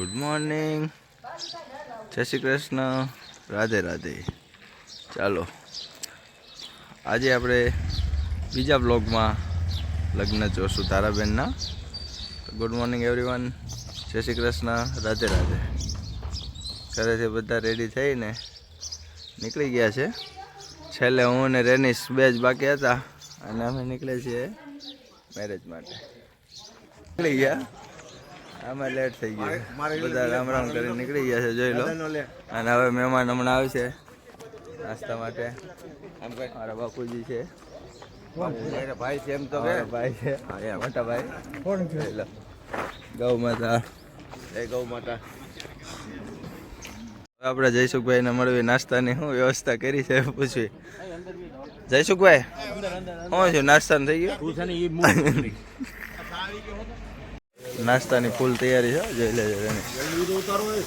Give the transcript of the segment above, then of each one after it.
Good morning જય શ્રી કૃષ્ણ. રાધે રાધે. ચાલો. આજે આપણે બીજા બ્લોગમાં લગ્ન જોશું તારાબેનના. ગુડ મોર્નિંગ એવરીવન જય શ્રી કૃષ્ણ. રાધે રાધે. ઘરેથી બધા રેડી થઈને નીકળી ગયા છે. છેલ્લે હું અને રેનિશ બે જ બાકી હતા. અને અમે નીકળે છીએ મેરેજ માટે. નીકળી ગયા. આમાં લેટ થઈ ગયું. બધા રામ રામ કરીને નીકળી ગયા છે જોઈ લો. અને હવે મહેમાન હમણાં આવશે નાસ્તા માટે. મારા બાપુજી છે. ભાઈ છે એમ તો ભાઈ છે. મોટા ભાઈ. જોઈ લો. ગૌ માતા. એ ગૌ માતા. આપણે જયસુખભાઈ ને મળવી નાસ્તાની શું વ્યવસ્થા કરી છે પૂછવી. જયસુખભાઈ શું છે નાસ્તાનું થઈ ગયું? નાસ્તાની ફૂલ તૈયારી છે. જોઈ લેજો એની.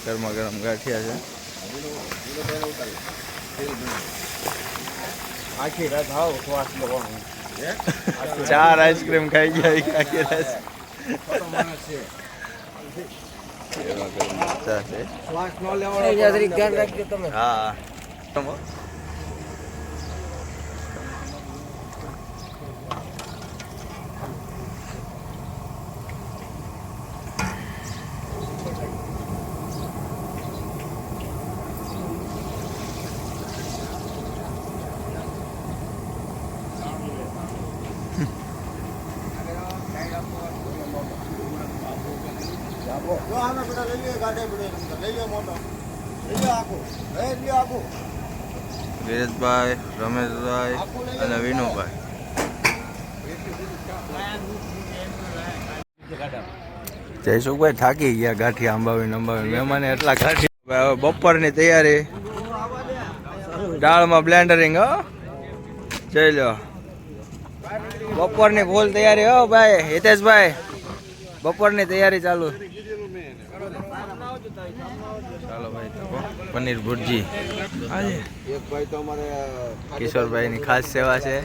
ગરમા ગરમ ગાંઠિયા આખી રાત આવો શ્વાસ લેવાનો છે ચાર આઈસ્ક્રીમ ખાઈ ગયા આખી રાત. છે. શ્વાસ ન લેવાનો હા જો આમે બધા લઈ લ્યો ગાડે પડે લઈ લ્યો મોટો. લઈ લ્યો આખું. લઈ લ્યો આખું. વિરેશભાઈ રમેશભાઈ અને વિનુભાઈ. જયસુખભાઈ થાકી ગયા ગાંઠી આંબાવી અંબાવી મહેમાને એટલા ગાંઠી. હવે બપોરની તૈયારી. દાળમાં બ્લેન્ડરિંગ હો. જઈ લો બપોરની ફૂલ તૈયારી હો ભાઈ. હિતેશભાઈ બપોરની તૈયારી ચાલો ભાઈ તો પનીર ભુરજી. આજે. એક ભાઈ તો અમારે કિશોરભાઈની ખાસ સેવા છે.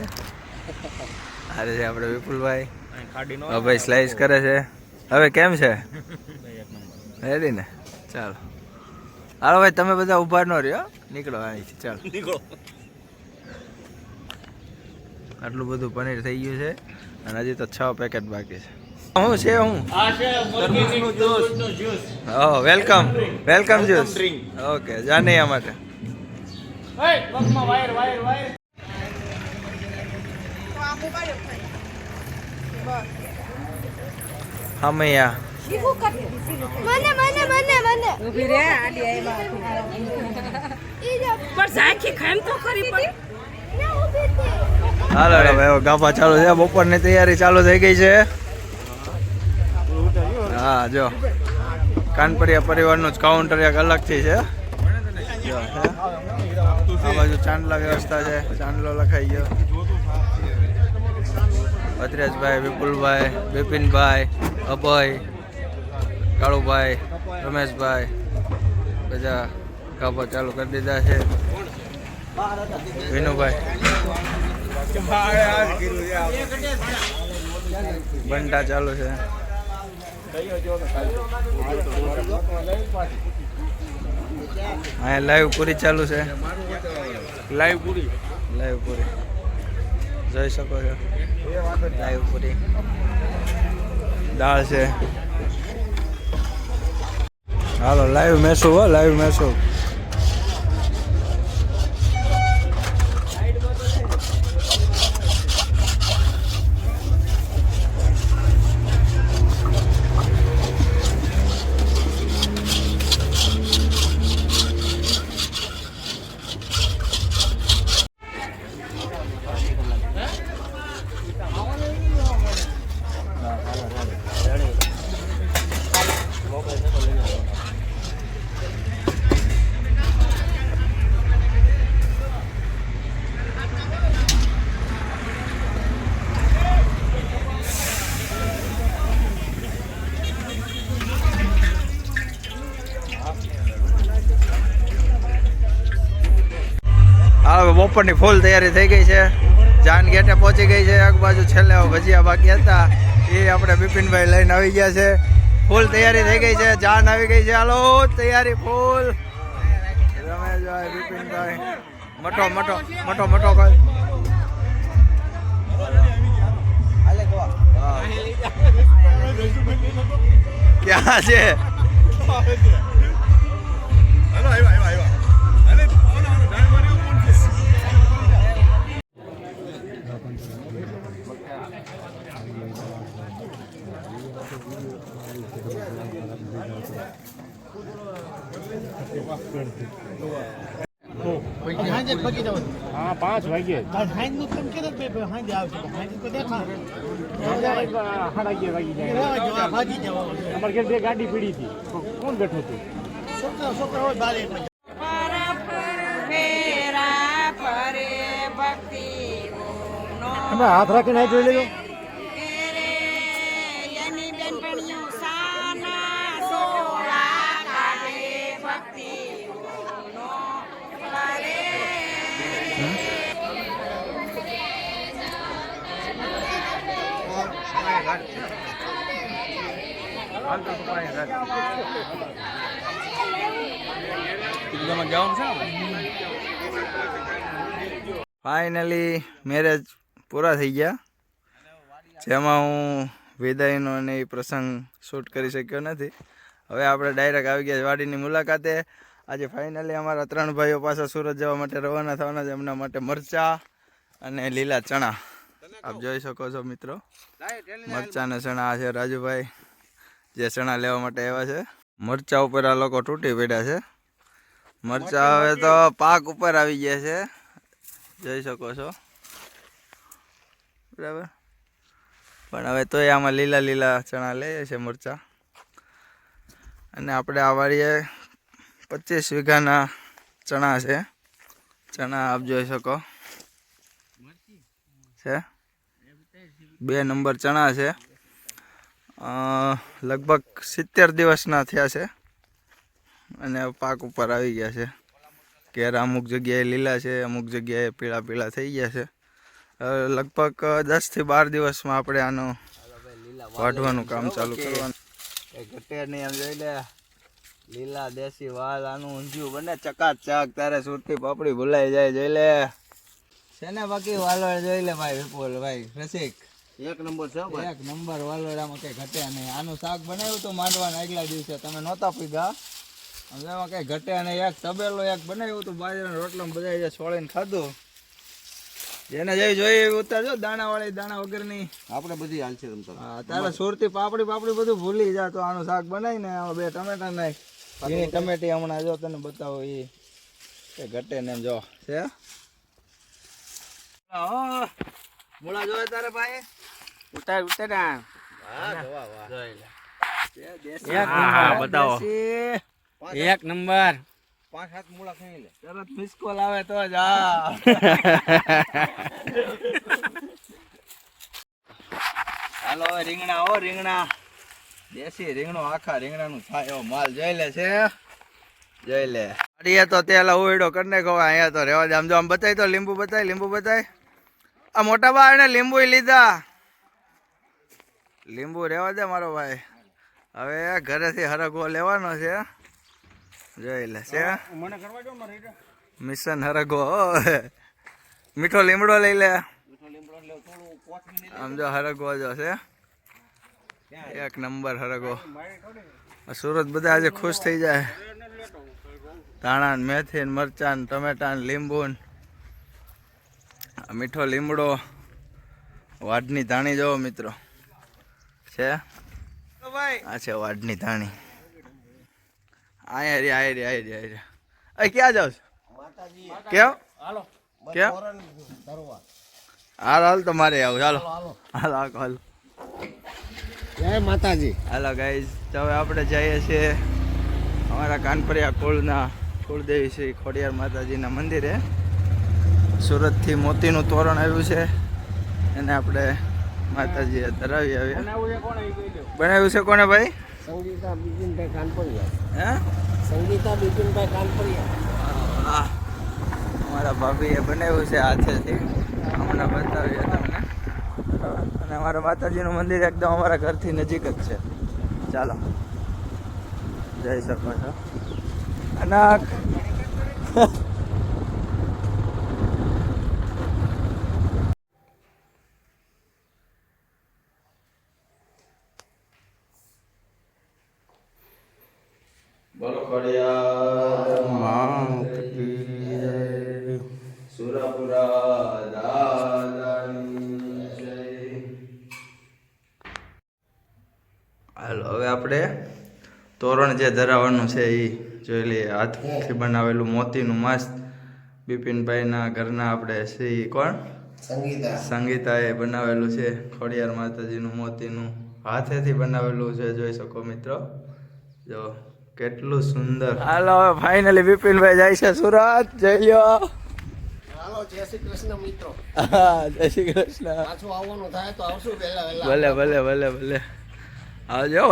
અરે છે આપણે વિપુલભાઈ. ભાઈ સ્લાઇસ કરે છે. હવે કેમ છે? રેડી ને? ચાલો. હાલો ભાઈ તમે બધા ઊભા ન રહ્યો. નીકળો અહીંથી ચાલો. આટલું બધું પનીર થઈ ગયું છે. અને હજી તો છ પેકેટ બાકી છે. શું છે હું? Oh welcome. Welcome juice okay જાનૈયા માટે. હમૈયા. મને મને મને મને. ઊભી રે આડી તો. ખરી પણ. હાલો ગાભા ચાલુ છે બપોરની તૈયારી ચાલુ થઈ ગઈ છે. હા, જો. કાનપરિયા પરિવારનું જ કાઉન્ટર એક અલગથી છે? આ બાજુ ચાંદલા વ્યવસ્થા છે. ચાંદલો લખાઈ ગયો. ભદ્રેશભાઈ, વિપુલભાઈ, બિપિનભાઈ, અભય, કાળુભાઈ, રમેશભાઈ, બધા કાપો ચાલુ કરી દીધા છે. વિનુભાઈ. બંટા ચાલુ છે. અહીંયા લાઈવ પૂરી ચાલુ છે. લાઈવ પૂરી? લાઈવ પૂરી. જોઈ શકો છો. લાઈવ પૂરી. દાળ છે. હાલો લાઈવ મેસો હો લાઈવ મેસું હા હવે બપોરની ફૂલ તૈયારી થઈ ગઈ છે. જાન ગેટે પહોંચી ગઈ છે. એક બાજુ છેલ્લે ભજીયા બાકી હતા. એ આપણે બિપિનભાઈ લઈને આવી ગયા છે. ફૂલ તૈયારી થઈ ગઈ છે. જાન આવી ગઈ છે. હાલો, તૈયારી ફૂલ રમેશભાઈ, બિપિનભાઈ. મોટો મોટો મોટો મટો કર ક્યાં છે? હા પાંચ વાગે. અમારે ઘેર ગાડી પીડી હતી. કોણ બેઠું હતું છોકરા ભક્તિ હાથ રાખીને જોઈ લેજો. ફાઇનલી મેરેજ પૂરા થઈ ગયા. જેમાં હું વિદાયનો અને એ પ્રસંગ શૂટ કરી શક્યો નથી. હવે આપણે ડાયરેક્ટ આવી ગયા વાડીની મુલાકાતે. આજે ફાઇનલી અમારા ત્રણ ભાઈઓ પાછા સુરત જવા માટે રવાના થવાના છે. એમના માટે મરચા અને લીલા ચણા. આપ જોઈ શકો છો મિત્રો. મરચા અને ચણા છે રાજુભાઈ. જે ચણા લેવા માટે આવ્યા છે. મરચા ઉપર આ લોકો તૂટી પડ્યા છે. મરચા હવે તો પાક ઉપર આવી ગયા છે. જોઈ શકો છો. બરાબર? પણ હવે તોય આમાં લીલા લીલા ચણા લઈએ છે મરચા. અને આપણે આ વાળીએ પચીસ વીઘાના ચણા છે. ચણા આપ જોઈ શકો. છે. બે નંબર ચણા છે. લગભગ સિત્તેર દિવસના થયા છે. અને પાક ઉપર આવી ગયા છે. કેરા અમુક જગ્યાએ લીલા છે અમુક જગ્યાએ પીળા પીળા થઈ ગયા છે. લગભગ દસથી બાર દિવસમાં આપણે આનું વાઢવાનું કામ ચાલુ કરવાનું. ઘટે નહીં આમ જોઈ લે લીલા દેશી વાલ આનું ઊંધિયું બને ચકાચક તારે સુરતી પાપડી ભૂલાઈ જાય જોઈ લે. છે ને બાકી? વાલોડ જોઈ લે ભાઈ વિપુલ ભાઈ રસિક. એક નંબર છે ભાઈ. એક નંબર વાલોડામાં કઈ ઘટે નહીં. આનું શાક બનાવ્યું તો માંડવાના આગલા દિવસે. તમે નહોતા પીધા? એમાં કઈ ઘટે નહીં. એક તબેલો એક બનાવ્યું તો બાજરાના રોટલા બધા જે છોડીને ખાધું. જેને જેવી જોઈએ ઉતાર ઉતારજો દાણા વાળી દાણા વગરની. આપણે બધી હાલ છે રમતા. તારે સુરતી પાપડી પાપડી બધું ભૂલી જા. તો આનું શાક બનાવી ને આમાં બે ટમેટા નાખ એની ટમેટી હમણાં જો તને બતાવો એ ઘટે ને એમ જો છે? મૂળા જોયે તારે ભાઈ ઉતાર ઉતાર હા જોવા વાહ. હા, બતાવો. એક. નંબર. પાંચ હાથ મૂળા ખાઈ લે. તરત મિસ કોલ આવે તો જ આ હાલો રીંગણા હો રીંગણા. દેશી રીંગણો આખા રીંગણાનું થાય એવો માલ. જોઈ લે છે. જોઈ લે. અડીએ તો તેલ ઉડો કરીને કહો અહીંયા તો રેવા દે. આમ જો આમ બતાય તો લીંબુ બતાય લીંબુ બતાય. આ મોટા ભાઈ ને લીંબુ લીધા. લીંબુ રેવા દે મારો ભાઈ. હવે ઘરેથી હરગવો લેવાનો છે. જોઈ લે છે. મિશન હરગવો મીઠો લીમડો લઈ લે. આમ જો હરગવો જો છે. એક નંબર હરગો સુરત બધા આજે ખુશ થઈ જાય. ધાણા મેથી ને મરચાં ટમેટા લીંબુ ને મીઠો લીમડો વાડની ધાણી જોવો મિત્રો. છે? આ છે વાડની ધાણી. આયા રે આયા રે આયા રે આયા રે. અય ક્યાં જાવ છો? કેમ? કેમ? હાલ હાલ તો મારે આવું. ચાલો હાલ હાલ હાલ. જય માતાજી. હાલો ગાઈઝ તો હવે આપણે જઈએ છીએ અમારા કાનપરિયા કુળના કુળદેવી શ્રી ખોડિયાર માતાજીના મંદિરે. સુરતથી મોતીનું તોરણ આવ્યું છે. એને આપણે માતાજીએ ધરાવી આવ્યા બનાવ્યું છે કોને ભાઈ? સંગીતા બિપિનભાઈ કાનપરિયા. હે? સંગીતા બિપિનભાઈ કાનપરિયા. અમારા ભાભીએ બનાવ્યું છે હાથેથી. હમણાં બતાવીએ તમને. અને અમારા માતાજીનું મંદિર એકદમ અમારા ઘરથી નજીક જ છે. ચાલો. જય શકો છો અનાક બોલો ખડિયા માત કી જય સુરપુરા દાદાની જય હાલો હવે આપણે તોરણ જે ધરાવવાનું છે એ જોઈ લઈએ. હાથથી બનાવેલું મોતીનું મસ્ત. બિપિનભાઈના ઘરના આપણે શ્રી કોણ? સંગીતા. સંગીતાએ બનાવેલું છે. ખોડિયાર માતાજીનું મોતીનું. હાથેથી બનાવેલું છે જોઈ શકો મિત્રો. જો કેટલું સુંદર. હાલો હવે ફાઇનલી બિપિનભાઈ જાય છે સુરત. જઈ લ્યો. હાલો જય શ્રી કૃષ્ણ મિત્રો. હા જય શ્રી કૃષ્ણ. પાછું આવવાનું થાય તો આવશું પહેલા ભલે ભલે ભલે ભલે. આવજો.